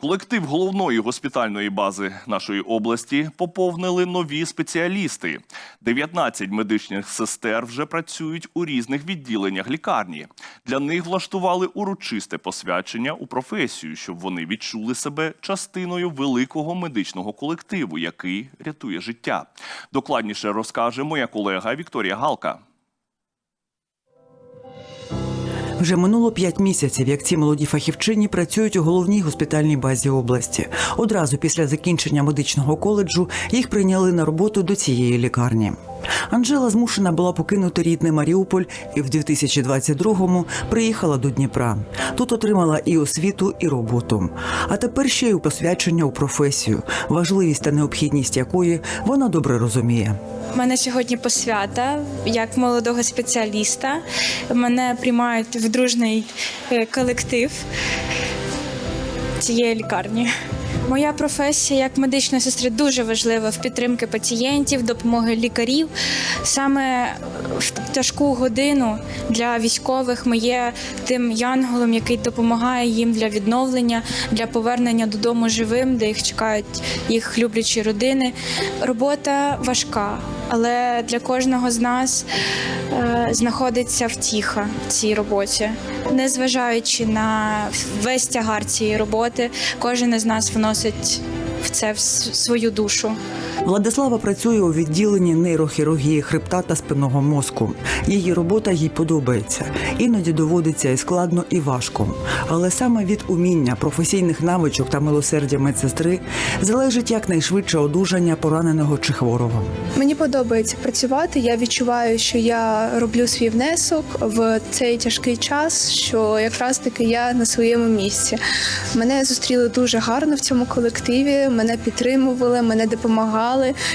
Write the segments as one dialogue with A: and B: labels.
A: Колектив головної госпітальної бази нашої області поповнили нові спеціалісти. 19 медичних сестер вже працюють у різних відділеннях лікарні. Для них влаштували урочисте посвячення у професію, щоб вони відчули себе частиною великого медичного колективу, який рятує життя. Докладніше розкаже моя колега Вікторія Галка.
B: Вже минуло п'ять місяців, як ці молоді фахівчині працюють у головній госпітальній базі області. Одразу після закінчення медичного коледжу їх прийняли на роботу до цієї лікарні. Анжела змушена була покинути рідний Маріуполь і в 2022-му приїхала до Дніпра. Тут отримала і освіту, і роботу. А тепер ще й посвячення у професію, важливість та необхідність якої вона добре розуміє.
C: У мене сьогодні посвята як молодого спеціаліста. Мене приймають в дружний е, колектив цієї лікарні. Моя професія як медична сестри дуже важлива в підтримки пацієнтів, допомоги лікарів. Саме в тяжку годину для військових ми є тим янголом, який допомагає їм для відновлення, для повернення додому живим, де їх чекають їх люблячі родини. Робота важка, але для кожного з нас е, знаходиться втіха в цій роботі. Незважаючи на весь тягар цієї роботи, кожен із нас вносить в це в свою душу.
B: Владислава працює у відділенні нейрохірургії хребта та спинного мозку. Її робота їй подобається. Іноді доводиться і складно, і важко. Але саме від уміння, професійних навичок та милосердя медсестри залежить якнайшвидше одужання пораненого чи хворого.
D: Мені подобається працювати. Я відчуваю, що я роблю свій внесок в цей тяжкий час, що якраз таки я на своєму місці. Мене зустріли дуже гарно в цьому колективі. Мене підтримували, мене допомагали.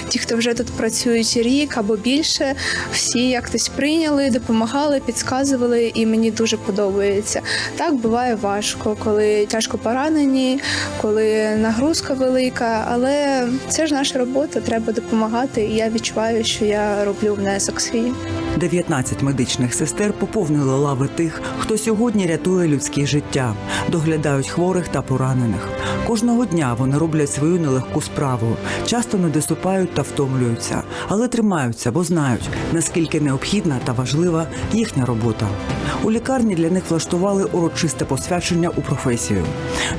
D: Ті, хто вже тут працюють рік або більше, всі якось прийняли, допомагали, підказували, і мені дуже подобається. Так буває важко, коли тяжко поранені, коли нагрузка велика, але це ж наша робота, треба допомагати. І я відчуваю, що я роблю внесок свій.
B: 19 медичних сестер поповнили лави тих, хто сьогодні рятує людське життя, доглядають хворих та поранених. Кожного дня вони роблять свою нелегку справу, часто не досипають та втомлюються, але тримаються, бо знають, наскільки необхідна та важлива їхня робота. У лікарні для них влаштували урочисте посвячення у професію.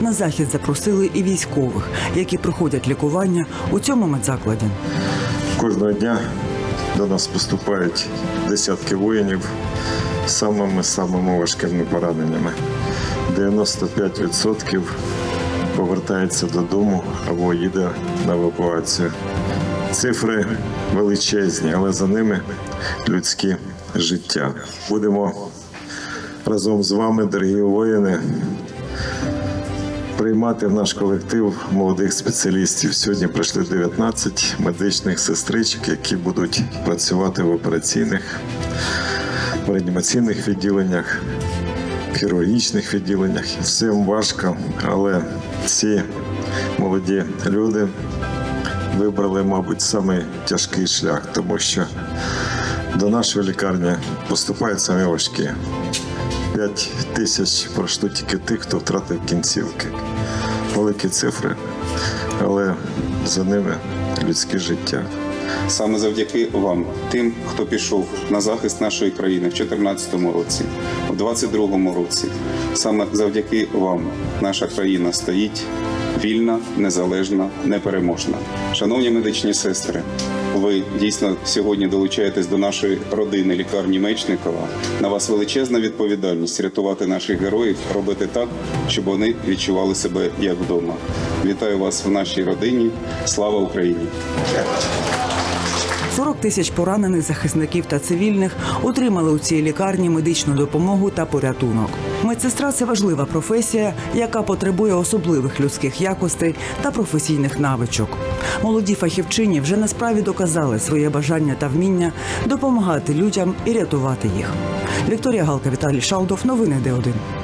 B: На захід запросили і військових, які проходять лікування у цьому медзакладі.
E: Кожного дня до нас поступають десятки воїнів з самими самими важкими пораненнями. 95% повертається додому або їде на евакуацію. Цифри величезні, але за ними людські життя. Будемо разом з вами, дорогі воїни, приймати в наш колектив молодих спеціалістів. Сьогодні прийшли 19 медичних сестричок, які будуть працювати в операційних, в реанімаційних відділеннях, хірургічних відділеннях. Всім важко, але ці молоді люди вибрали, мабуть, самий тяжкий шлях, тому що до нашої лікарні поступають самі важкі. 5 тисяч пройшло тільки тих, хто втратив кінцівки. Великі цифри, але за ними людське життя.
F: Саме завдяки вам, тим, хто пішов на захист нашої країни в 2014 році, в 2022 році. Саме завдяки вам наша країна стоїть вільна, незалежна, непереможна. Шановні медичні сестри, ви дійсно сьогодні долучаєтесь до нашої родини лікарні Мечникова. На вас величезна відповідальність рятувати наших героїв, робити так, щоб вони відчували себе як вдома. Вітаю вас в нашій родині. Слава Україні!
B: 40 тисяч поранених захисників та цивільних отримали у цій лікарні медичну допомогу та порятунок. Медсестра це важлива професія, яка потребує особливих людських якостей та професійних навичок. Молоді фахівчині вже на справі доказали своє бажання та вміння допомагати людям і рятувати їх. Вікторія Галка, Віталій Шалдов. Новини Д1.